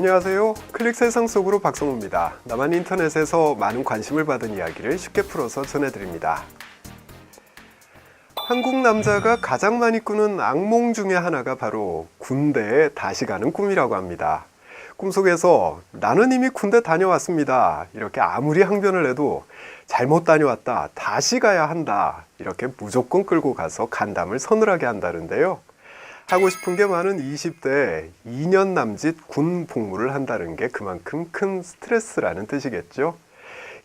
안녕하세요. 클릭 세상 속으로 박성우입니다. 나만 인터넷에서 많은 관심을 받은 이야기를 쉽게 풀어서 전해드립니다. 한국 남자가 가장 많이 꾸는 악몽 중에 하나가 바로 군대에 다시 가는 꿈이라고 합니다. 꿈속에서 나는 이미 군대 다녀왔습니다. 이렇게 아무리 항변을 해도 잘못 다녀왔다. 다시 가야 한다. 이렇게 무조건 끌고 가서 간담을 서늘하게 한다는데요. 하고 싶은 게 많은 20대에 2년 남짓 군 복무를 한다는 게 그만큼 큰 스트레스라는 뜻이겠죠.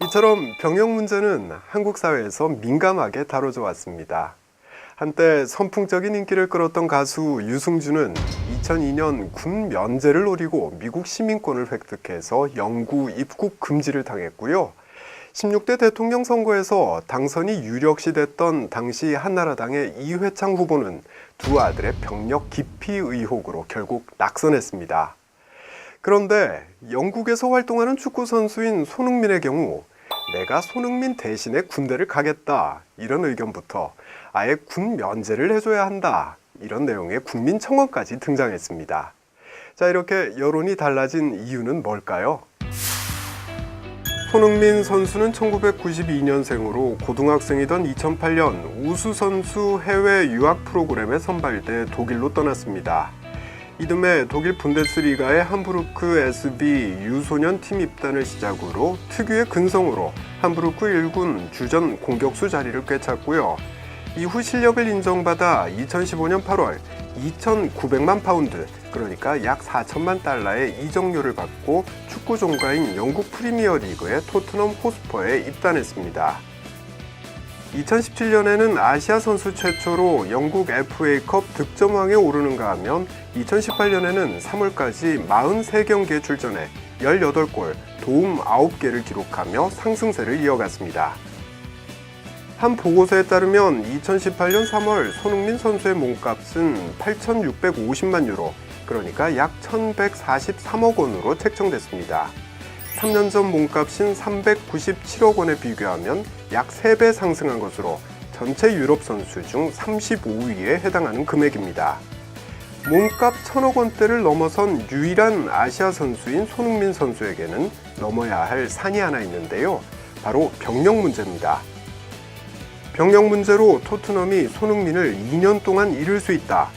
이처럼 병역 문제는 한국 사회에서 민감하게 다뤄져 왔습니다. 한때 선풍적인 인기를 끌었던 가수 유승준은 2002년 군 면제를 노리고 미국 시민권을 획득해서 영구 입국 금지를 당했고요. 16대 대통령 선거에서 당선이 유력시 됐던 당시 한나라당의 이회창 후보는 두 아들의 병력 기피 의혹으로 결국 낙선했습니다. 그런데 영국에서 활동하는 축구 선수인 손흥민의 경우 내가 손흥민 대신에 군대를 가겠다 이런 의견부터 아예 군 면제를 해줘야 한다 이런 내용의 국민 청원까지 등장했습니다. 자 이렇게 여론이 달라진 이유는 뭘까요? 손흥민 선수는 1992년생으로 고등학생이던 2008년 우수 선수 해외 유학 프로그램에 선발돼 독일로 떠났습니다. 이듬해 독일 분데스리가의 함부르크 SB 유소년 팀 입단을 시작으로 특유의 근성으로 함부르크 1군 주전 공격수 자리를 꿰찼고요. 이후 실력을 인정받아 2015년 8월 2,900만 파운드, 그러니까 약 4천만 달러의 이적료를 받고 축구 종가인 영국 프리미어 리그의 토트넘 호스퍼에 입단했습니다. 2017년에는 아시아 선수 최초로 영국 FA컵 득점왕에 오르는가 하면 2018년에는 3월까지 43경기에 출전해 18골, 도움 9개를 기록하며 상승세를 이어갔습니다. 한 보고서에 따르면 2018년 3월 손흥민 선수의 몸값은 8,650만 유로, 그러니까 약 1,143억 원으로 책정됐습니다. 3년 전 몸값인 397억 원에 비교하면 약 3배 상승한 것으로 전체 유럽 선수 중 35위에 해당하는 금액입니다. 몸값 1000억 원대를 넘어선 유일한 아시아 선수인 손흥민 선수에게는 넘어야 할 산이 하나 있는데요. 바로 병력 문제입니다. 병력 문제로 토트넘이 손흥민을 2년 동안 잃을 수 있다.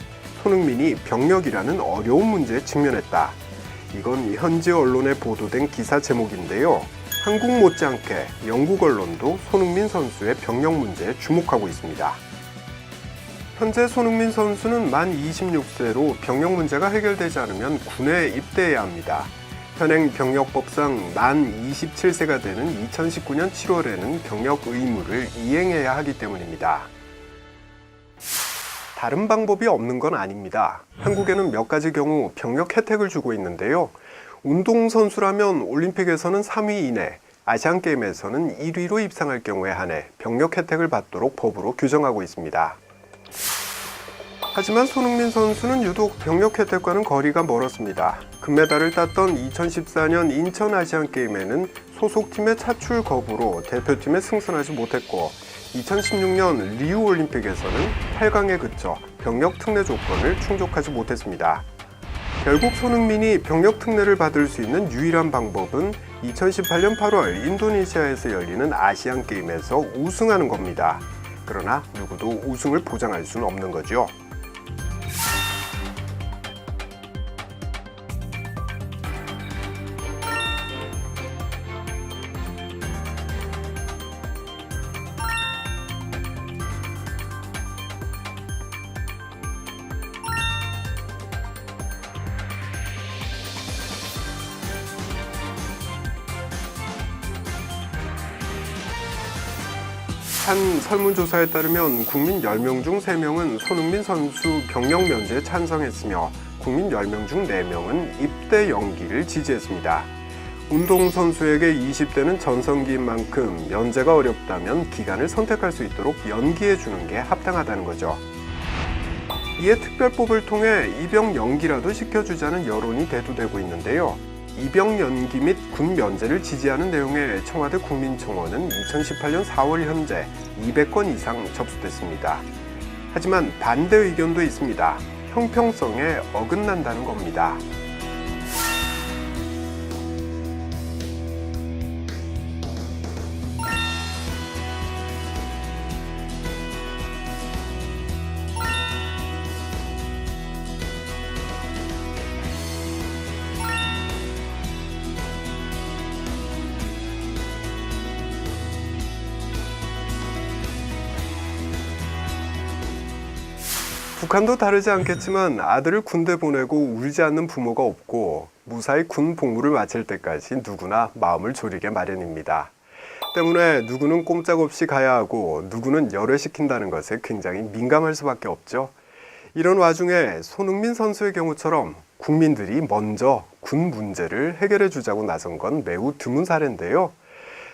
손흥민이 병력이라는 어려운 문제에 직면했다. 이건 현지 언론에 보도된 기사 제목인데요. 한국 못지않게 영국 언론도 손흥민 선수의 병력 문제에 주목하고 있습니다. 현재 손흥민 선수는 만 26세로 병력 문제가 해결되지 않으면 군에 입대해야 합니다. 현행 병력법상 만 27세가 되는 2019년 7월에는 병력 의무를 이행해야 하기 때문입니다. 다른 방법이 없는 건 아닙니다. 한국에는 몇 가지 경우 병력 혜택을 주고 있는데요. 운동선수라면 올림픽에서는 3위 이내, 아시안게임에서는 1위로 입상할 경우에 한해 병력 혜택을 받도록 법으로 규정하고 있습니다. 하지만 손흥민 선수는 유독 병력 혜택과는 거리가 멀었습니다. 금메달을 땄던 2014년 인천 아시안게임에는 소속팀의 차출 거부로 대표팀에 승선하지 못했고 2016년 리우 올림픽에서는 8강에 그쳐 병력 특례 조건을 충족하지 못했습니다. 결국 손흥민이 병력 특례를 받을 수 있는 유일한 방법은 2018년 8월 인도네시아에서 열리는 아시안 게임에서 우승하는 겁니다. 그러나 누구도 우승을 보장할 수는 없는 거죠. 한 설문조사에 따르면 국민 10명 중 3명은 손흥민 선수 병력 면제에 찬성했으며 국민 10명 중 4명은 입대 연기를 지지했습니다. 운동선수에게 20대는 전성기인 만큼 면제가 어렵다면 기간을 선택할 수 있도록 연기해 주는 게 합당하다는 거죠. 이에 특별법을 통해 입영 연기라도 시켜주자는 여론이 대두되고 있는데요. 입영 연기 및 군 면제를 지지하는 내용의 청와대 국민청원은 2018년 4월 현재 200건 이상 접수됐습니다. 하지만 반대 의견도 있습니다. 형평성에 어긋난다는 겁니다. 북한도 다르지 않겠지만 아들을 군대 보내고 울지 않는 부모가 없고 무사히 군 복무를 마칠 때까지 누구나 마음을 졸이게 마련입니다. 때문에 누구는 꼼짝없이 가야 하고 누구는 열애시킨다는 것에 굉장히 민감할 수밖에 없죠. 이런 와중에 손흥민 선수의 경우처럼 국민들이 먼저 군 문제를 해결해 주자고 나선 건 매우 드문 사례인데요.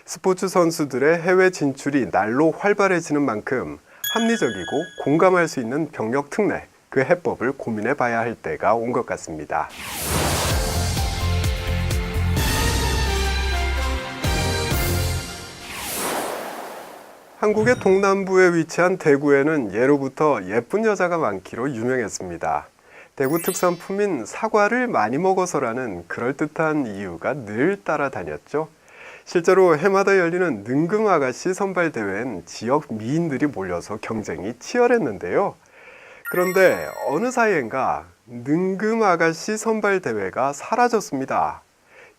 스포츠 선수들의 해외 진출이 날로 활발해지는 만큼 합리적이고 공감할 수 있는 병력 특례, 그 해법을 고민해 봐야 할 때가 온 것 같습니다. 한국의 동남부에 위치한 대구에는 예로부터 예쁜 여자가 많기로 유명했습니다. 대구 특산품인 사과를 많이 먹어서라는 그럴듯한 이유가 늘 따라다녔죠. 실제로 해마다 열리는 능금 아가씨 선발 대회엔 지역 미인들이 몰려서 경쟁이 치열했는데요. 그런데 어느 사이엔가 능금 아가씨 선발 대회가 사라졌습니다.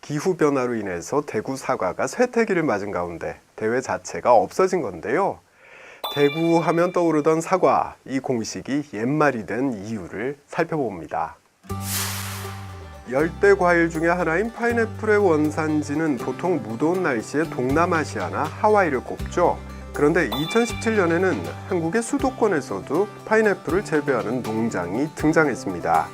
기후 변화로 인해서 대구 사과가 쇠퇴기를 맞은 가운데 대회 자체가 없어진 건데요. 대구 하면 떠오르던 사과, 이 공식이 옛말이 된 이유를 살펴봅니다. 열대 과일 중에 하나인 파인애플의 원산지는 보통 무더운 날씨에 동남아시아나 하와이를 꼽죠. 그런데 2017년에는 한국의 수도권에서도 파인애플을 재배하는 농장이 등장했습니다.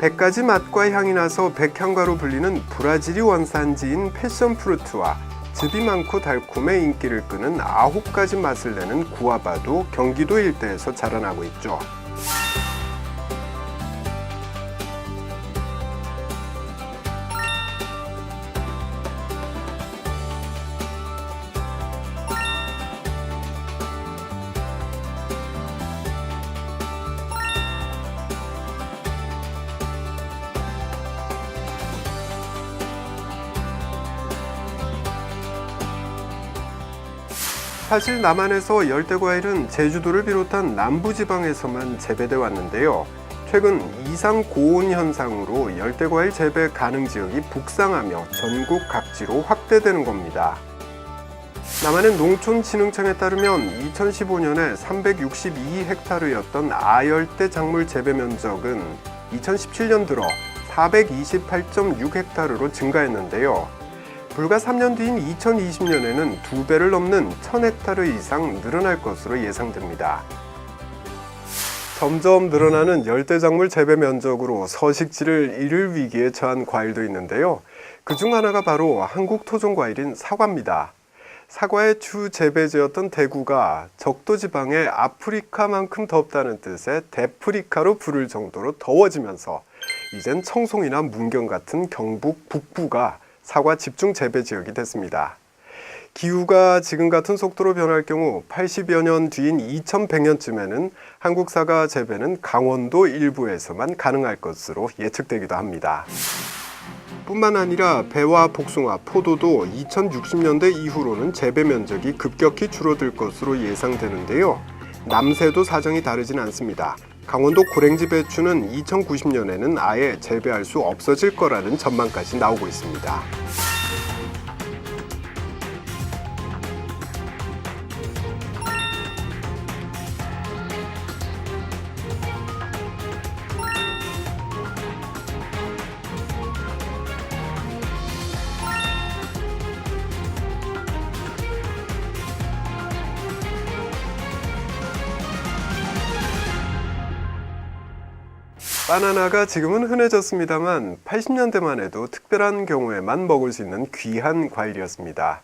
100가지 맛과 향이 나서 백향과로 불리는 브라질이 원산지인 패션 프루트와 즙이 많고 달콤해 인기를 끄는 아홉 가지 맛을 내는 구아바도 경기도 일대에서 자라나고 있죠. 사실 남한에서 열대 과일은 제주도를 비롯한 남부 지방에서만 재배돼 왔는데요. 최근 이상 고온 현상으로 열대 과일 재배 가능 지역이 북상하며 전국 각지로 확대되는 겁니다. 남한의 농촌진흥청에 따르면 2015년에 362헥타르였던 아열대 작물 재배 면적은 2017년 들어 428.6헥타르로 증가했는데요. 불과 3년 뒤인 2020년에는 두 배를 넘는 1000헥타르 이상 늘어날 것으로 예상됩니다. 점점 늘어나는 열대작물 재배 면적으로 서식지를 잃을 위기에 처한 과일도 있는데요. 그 중 하나가 바로 한국 토종 과일인 사과입니다. 사과의 주 재배지였던 대구가 적도 지방의 아프리카만큼 덥다는 뜻의 대프리카로 부를 정도로 더워지면서 이젠 청송이나 문경 같은 경북 북부가 사과 집중 재배 지역이 됐습니다. 기후가 지금 같은 속도로 변할 경우 80여 년 뒤인 2100년쯤에는 한국 사과 재배는 강원도 일부에서만 가능할 것으로 예측되기도 합니다. 뿐만 아니라 배와 복숭아, 포도도 2060년대 이후로는 재배 면적이 급격히 줄어들 것으로 예상되는데요. 남새도 사정이 다르진 않습니다. 강원도 고랭지 배추는 2090년에는 아예 재배할 수 없어질 거라는 전망까지 나오고 있습니다. 바나나가 지금은 흔해졌습니다만 80년대만 해도 특별한 경우에만 먹을 수 있는 귀한 과일이었습니다.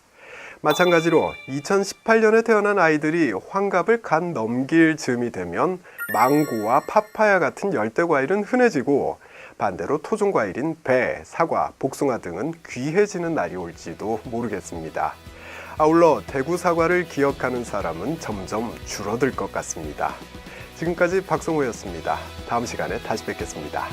마찬가지로 2018년에 태어난 아이들이 환갑을 간 넘길 즈음이 되면 망고와 파파야 같은 열대 과일은 흔해지고 반대로 토종 과일인 배, 사과, 복숭아 등은 귀해지는 날이 올지도 모르겠습니다. 아울러 대구 사과를 기억하는 사람은 점점 줄어들 것 같습니다. 지금까지 박성호였습니다. 다음 시간에 다시 뵙겠습니다.